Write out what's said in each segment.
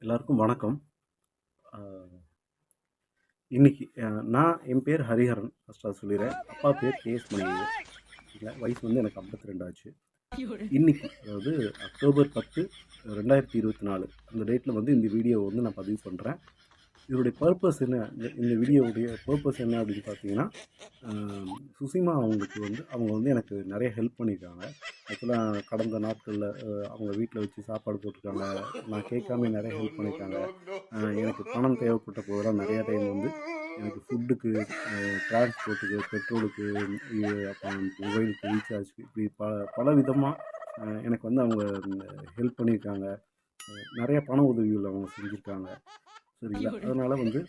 எல்லாருக்கும் வணக்கம். இன்னைக்கு நான் என் பேர் ஹரிஹரன் ஃபஸ்ட்டாக சொல்லிடுறேன். அப்பா பேர் கேஎஸ் மணியன். இல்லை வயசு வந்து எனக்கு 52 ஆச்சு. இன்னைக்கு அதாவது அக்டோபர் பத்து ரெண்டாயிரத்தி இருபத்தி நாலு. அந்த டேட்டில் வந்து இந்த வீடியோ வந்து நான் பதிவு பண்ணுறேன் இதோடைய பர்பஸ் என்ன? இந்த- இந்த வீடியோவுடைய பர்பஸ் என்ன அப்படின்னு பார்த்தீங்கன்னா சுசிமா அவங்களுக்கு வந்து அவங்க வந்து எனக்கு நிறைய ஹெல்ப் பண்ணியிருக்காங்க. ஆக்சுவலாக கடந்த நாட்களில் அவங்க வீட்டில் வச்சு சாப்பாடு போட்டிருக்காங்க. நான் கேட்காம நிறைய ஹெல்ப் பண்ணியிருக்காங்க. எனக்கு பணம் தேவைப்பட்ட போதெல்லாம் நிறைய டைம் வந்து எனக்கு ஃபுட்டுக்கு டிரான்ஸ்போர்ட்டுக்கு பெட்ரோலுக்கு அப்புறம் மொபைலுக்கு ரீசார்ஜ் இப்படி பல பல விதமாக எனக்கு வந்து அவங்க ஹெல்ப் பண்ணியிருக்காங்க. நிறைய பண உதவிகள் அவங்க செஞ்சுருக்காங்க. சரிங்களா? அதனால் வந்து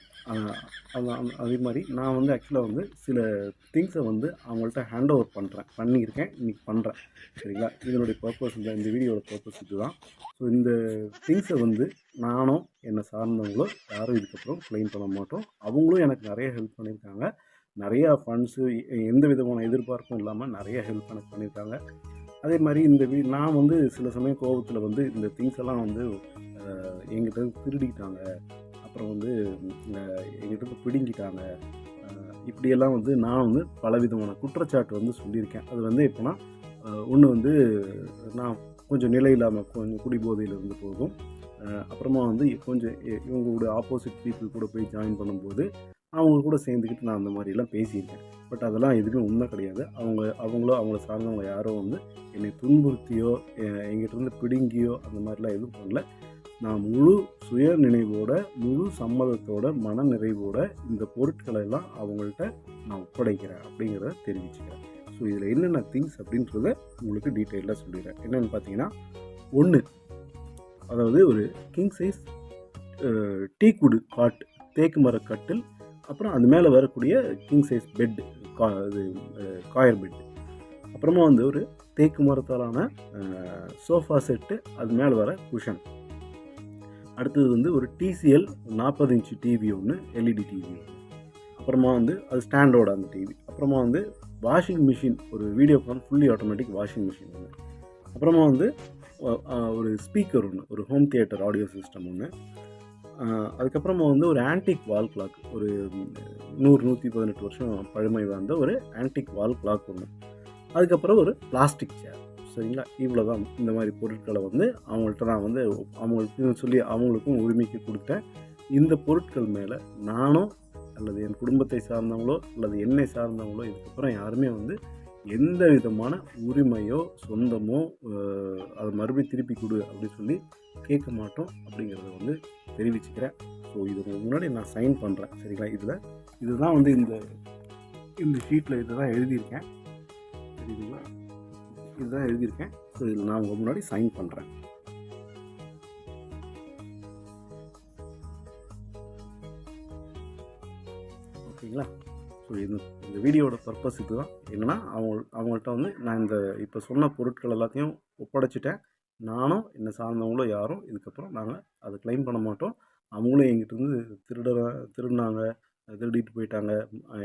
அது- மாதிரி நான் வந்து ஆக்சுவலாக வந்து சில திங்ஸை வந்து அவங்கள்ட்ட ஹேண்ட் ஓவர் பண்ணுறேன் பண்ணியிருக்கேன் இன்னைக்கு பண்ணுறேன் சரிங்களா? இதனுடைய பர்பஸ் இந்த இந்த வீடியோட பர்பஸ் இதுதான். ஸோ இந்த திங்ஸை வந்து நானும் என்னை சார்ந்தவங்களோ யாரும் இதுக்கப்புறம் க்ளைம் பண்ண மாட்டோம். அவங்களும் எனக்கு நிறைய ஹெல்ப் பண்ணியிருக்காங்க. நிறையா ஃபண்ட்ஸு எந்த விதமான எதிர்பார்ப்பும் இல்லாமல் நிறைய ஹெல்ப் எனக்கு பண்ணியிருக்காங்க. அதே மாதிரி இந்த வீ நான் வந்து சில சமயம் கோபத்தில் வந்து இந்த திங்ஸ் எல்லாம் வந்து இருந்து திருடிக்கிட்டாங்க. அப்புறம் வந்து எங்கிட்ட பிடுங்கிட்டாங்க. இப்படியெல்லாம் வந்து நான் வந்து பலவிதமான குற்றச்சாட்டு வந்து சொல்லியிருக்கேன். அது வந்து எப்போனா ஒன்று வந்து நான் கொஞ்சம் நிலை இல்லாமல் கொஞ்சம் குடிபோதையில் இருந்து போதும். அப்புறமா வந்து கொஞ்சம் இ- இவங்களோட ஆப்போசிட் பீப்புள் கூட போய் ஜாயின் பண்ணும்போது அவங்க கூட சேர்ந்துக்கிட்டு நான் அந்த மாதிரிலாம் பேசியிருக்கேன். பட் அதெல்லாம் எதுவுமே உண்மை கிடையாது. அவங்க அவங்களோ அவங்கள சார்ந்தவங்க யாரோ வந்து என்னை துன்புறுத்தியோ எங்கிட்டருந்து இருந்து பிடுங்கியோ அந்த மாதிரிலாம் எதுவும் பண்ணல. நான் முழு சுய நினைவோட முழு சம்மதத்தோட மன நிறைவோட இந்த பொருட்களை எல்லாம் அவங்கள்ட்ட நான் ஒப்படைக்கிறேன் அப்படிங்கிறத தெரிவிச்சுக்கிறேன். ஸோ இதில் என்னென்ன திங்ஸ் அப்படின்றத உங்களுக்கு டீட்டெயிலாக சொல்லிடுறேன். என்னென்னு பார்த்தீங்கன்னா ஒன்று அதாவது ஒரு கிங் சைஸ் டீக்குடு காட் தேக்கு மர கட்டில் அப்புறம் அது மேலே வரக்கூடிய கிங் சைஸ் பெட் கா இது காயர் பெட் அப்புறமா வந்து ஒரு தேக்கு மரத்தாலான சோஃபா செட்டு அது மேலே வர குஷன் அடுத்தது வந்து ஒரு டிசிஎல் நாற்பது இன்ச்சு டிவி ஒன்று எல்இடி டிவி அப்புறமா வந்து அது ஸ்டாண்டோட அந்த டிவி அப்புறமா வந்து வாஷிங் மிஷின் ஒரு Videocon fully automatic washing machine ஒன்று அப்புறமா வந்து ஒரு ஸ்பீக்கர் ஒன்று ஒரு ஹோம் தியேட்டர் ஆடியோ சிஸ்டம் ஒன்று அதுக்கப்புறமா வந்து ஒரு ஆன்டிக் வால் கிளாக் ஒரு நூறு நூற்றி பதினெட்டு வருஷம் பழமை வாய்ந்த ஒரு ஆன்டிக் வால் கிளாக் ஒன்று அதுக்கப்புறம் ஒரு பிளாஸ்டிக் சேர் சரிங்களா இவ்வளோ தான் இந்த மாதிரி பொருட்களை வந்து அவங்கள்ட்ட நான் வந்து அவங்களுக்கு சொல்லி அவங்களுக்கும் உரிமைக்கு கொடுத்தேன். இந்த பொருட்கள் மேலே நானும் அல்லது என் குடும்பத்தை சார்ந்தவங்களோ அல்லது என்னை சார்ந்தவங்களோ இதுக்கப்புறம் யாருமே வந்து எந்த விதமான உரிமையோ சொந்தமோ அதை மறுபடியும் திருப்பி கொடு அப்படின்னு சொல்லி கேட்க மாட்டோம் அப்படிங்கிறத வந்து தெரிவிச்சுக்கிறேன். ஸோ இது முன்னாடி நான் சைன் பண்ணுறேன் சரிங்களா? இதில் இதுதான் வந்து இந்த இந்த ஷீட்டில் இதுதான் எழுதியிருக்கேன். சரிங்களா இதுதான் எழுதியிருக்கேன். ஸோ இதில் நான் உங்கள் முன்னாடி சைன் பண்ணுறேன் ஓகேங்களா? ஸோ இந்த இந்த வீடியோட பர்பஸ் இதுதான். என்னென்னா அவங்க அவங்கள்ட்ட வந்து நான் இந்த இப்போ சொன்ன பொருட்கள் எல்லாத்தையும் ஒப்படைச்சிட்டேன். நானும் என்னை சார்ந்தவங்களும் யாரும் இதுக்கப்புறம் நாங்கள் அதை க்ளைம் பண்ண மாட்டோம். அவங்களும் எங்கிட்டருந்து திருட திருடினாங்க திருடிட்டு போயிட்டாங்க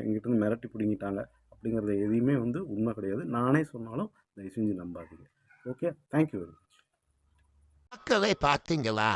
எங்கிட்டருந்து மிரட்டி பிடுங்கிட்டாங்க. அப்படிங்கிறது எதையுமே வந்து உண்மை கிடையாது. நானே சொன்னாலும் தயவு செஞ்சு நம்பாதீங்க. ஓகே தேங்க்யூ வெரி மச் மக்களே பார்த்தீங்களா?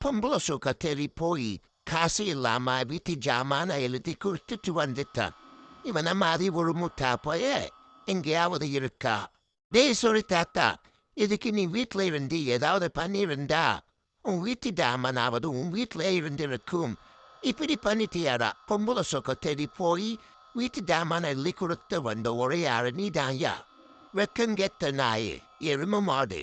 பொம்பளை சுக்க தேடி போய் காசு இல்லாம வீட்டு ஜாமான எழுதி கொடுத்துட்டு வந்துட்டான். இவனை மாதிரி ஒரு முட்டா போய எங்கேயாவது இருக்கா? டேய் சொல்லி தாத்தா. இதுக்கு நீ வீட்டில் இருந்து ஏதாவது பண்ணியிருந்தா உன் வீட்டு ஜாமானாவது உன் வீட்டில் இருந்திருக்கும். இப்படி பண்ணிட்டியாரா பொம்பளை சுகத்தேறி போய் வீட்டு ஜாமான எழுதி கொடுத்து வந்த ஒரே ஆறு நீ தாயா வெக்கம் கெட்ட நாய் எரும மாடு